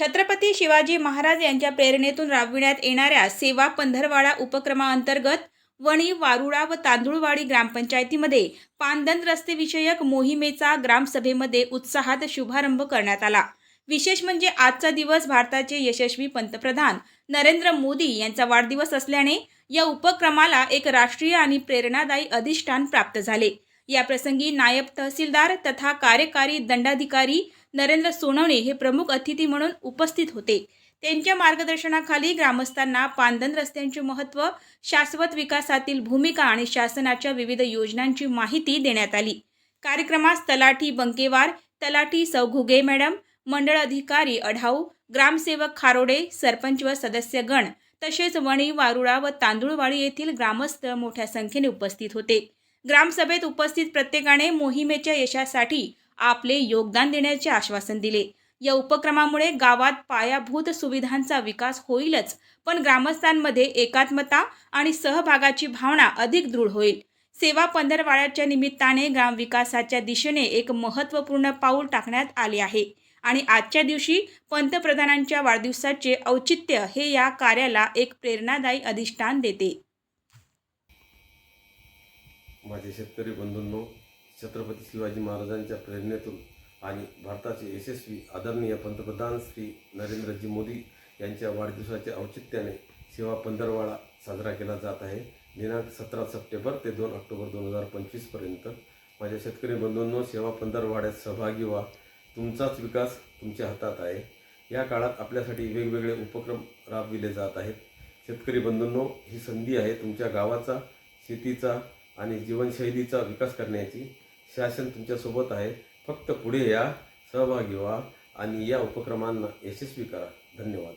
छत्रपती शिवाजी महाराज यांच्या प्रेरणेतून राबविण्यात येणाऱ्या सेवा पंधरवाडा उपक्रमाअंतर्गत वणी वारुळा व तांदूळवाडी ग्रामपंचायतीमध्ये पानधन रस्तेविषयक मोहिमेचा ग्रामसभेमध्ये उत्साहात शुभारंभ करण्यात आला. विशेष म्हणजे आजचा दिवस भारताचे यशस्वी पंतप्रधान नरेंद्र मोदी यांचा वाढदिवस असल्याने या उपक्रमाला एक राष्ट्रीय आणि प्रेरणादायी अधिष्ठान प्राप्त झाले. या प्रसंगी नायब तहसीलदार तथा कार्यकारी दंडाधिकारी नरेंद्र सोनवणे हे प्रमुख अतिथी म्हणून उपस्थित होते. त्यांच्या मार्गदर्शनाखाली ग्रामस्थांना पांदन रस्त्यांचे महत्त्व शाश्वत विकासातील भूमिका आणि शासनाच्या विविध योजनांची माहिती देण्यात आली. कार्यक्रमास तलाठी बंकेवार तलाठी सौघुगे मॅडम मंडळ अधिकारी अढाऊ ग्रामसेवक खारोडे सरपंच व सदस्यगण तसेच वणी वारुळा व तांदूळवाडी येथील ग्रामस्थ मोठ्या संख्येने उपस्थित होते. ग्रामसभेत उपस्थित प्रत्येकाने मोहिमेच्या यशासाठी आपले योगदान देण्याचे आश्वासन दिले. या उपक्रमामुळे गावात पायाभूत सुविधांचा विकास होईलच पण ग्रामस्थांमध्ये एकात्मता आणि सहभागाची भावना अधिक दृढ होईल. सेवा पंधरवाड्याच्या निमित्ताने ग्रामविकासाच्या दिशेने एक महत्त्वपूर्ण पाऊल टाकण्यात आले आहे आणि आजच्या दिवशी पंतप्रधानांच्या वाढदिवसाचे औचित्य हे या कार्याला एक प्रेरणादायी अधिष्ठान देते. माझे शेतकरी बंधूंनो छत्रपती शिवाजी महाराजांच्या प्रेरणेतून आणि भारताचे यशस्वी आदरणीय पंतप्रधान श्री नरेंद्रजी मोदी यांच्या वाढदिवसाच्या औचित्याने सेवा पंधरवाडा साजरा केला जात आहे. दिनांक सतरा सप्टेंबर ते दोन ऑक्टोबर दोन हजार पंचवीसपर्यंत माझ्या शेतकरी बंधूंनो सेवा पंधरवाड्यात सहभागी व्हा. तुमचाच विकास तुमच्या हातात आहे. या काळात आपल्यासाठी वेगवेगळे उपक्रम राबविले जात आहेत. शेतकरी बंधूंनो ही संधी आहे तुमच्या गावाचा शेतीचा आणि जीवनशैलीचा विकास करण्याची. शासन तुमच्यासोबत आहे. फक्त पुढे या सहभागी व्हा आणि या उपक्रमांना यशस्वी करा. धन्यवाद.